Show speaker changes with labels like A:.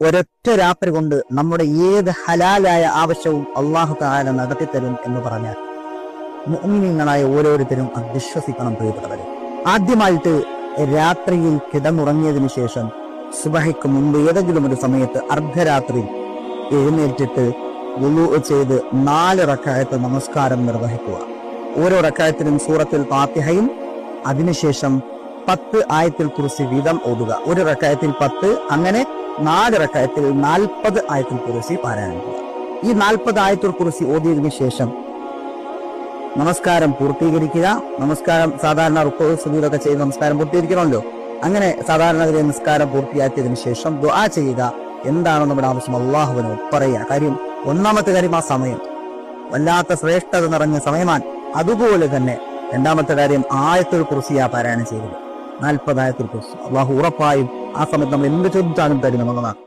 A: ഒരൊറ്റ രാത്രി കൊണ്ട് നമ്മുടെ ഏത് ഹലാലായ ആവശ്യവും അള്ളാഹു താല നടത്തിത്തരും എന്ന് പറഞ്ഞാൽ മുഅ്മിനീങ്ങളായ ഓരോരുത്തരും അത് വിശ്വസിക്കണം പ്രിയപ്പെട്ടവരെ. ആദ്യമായിട്ട് രാത്രിയിൽ കിടന്നുറങ്ങിയതിനു ശേഷം സുബഹയ്ക്ക് മുമ്പ് ഏതെങ്കിലും ഒരു സമയത്ത് അർദ്ധരാത്രി എഴുന്നേറ്റിട്ട് വുളു ചെയ്ത് നാല് റക്കായത്ത് നമസ്കാരം നിർവഹിക്കുക. ഓരോ റക്കായത്തിനും സൂറത്തിൽ ഫാത്തിഹയും അതിനുശേഷം പത്ത് ആയത്തിൽ കുറിച്ച് വീതം ഓതുക. ഒരു റക്കായത്തിൽ പത്ത് അങ്ങനെ നാല് റക്കായത്തിൽ നാൽപ്പത് ആയത്തിൽ കുറിച്ച് പാരായണം ചെയ്യുക ഈ നാൽപ്പത് ആയത്തിൽ കുറിച്ച് ഓതിയതിനു ശേഷം നമസ്കാരം പൂർത്തീകരിക്കുക. നമസ്കാരം സാധാരണ റുക്കോ സുബീദൊക്കെ ചെയ്ത് നമസ്കാരം പൂർത്തീകരിക്കണമല്ലോ. അങ്ങനെ സാധാരണ നിസ്കാരം പൂർത്തിയാക്കിയതിനു ശേഷം ദുആ ചെയ്യുക എന്താണ് നമ്മുടെ ആവശ്യം അള്ളാഹുവിന് പറയുക. കാര്യം ഒന്നാമത്തെ കാര്യം ആ സമയം. വല്ലാത്ത ശ്രേഷ്ഠത നിറഞ്ഞ സമയമാണ്. അതുപോലെ തന്നെ രണ്ടാമത്തെ കാര്യം ആയത്തിൽ കുറിച്ച് ആ പാരായണം ചെയ്തത്. നാൽപ്പതായത്തിൽ കുറിച്ച് അള്ളാഹു ഉറപ്പായും ആ സമയത്ത് നമ്മൾ എന്ത് ചോദിച്ചാലും തരും നമ്മളാണ്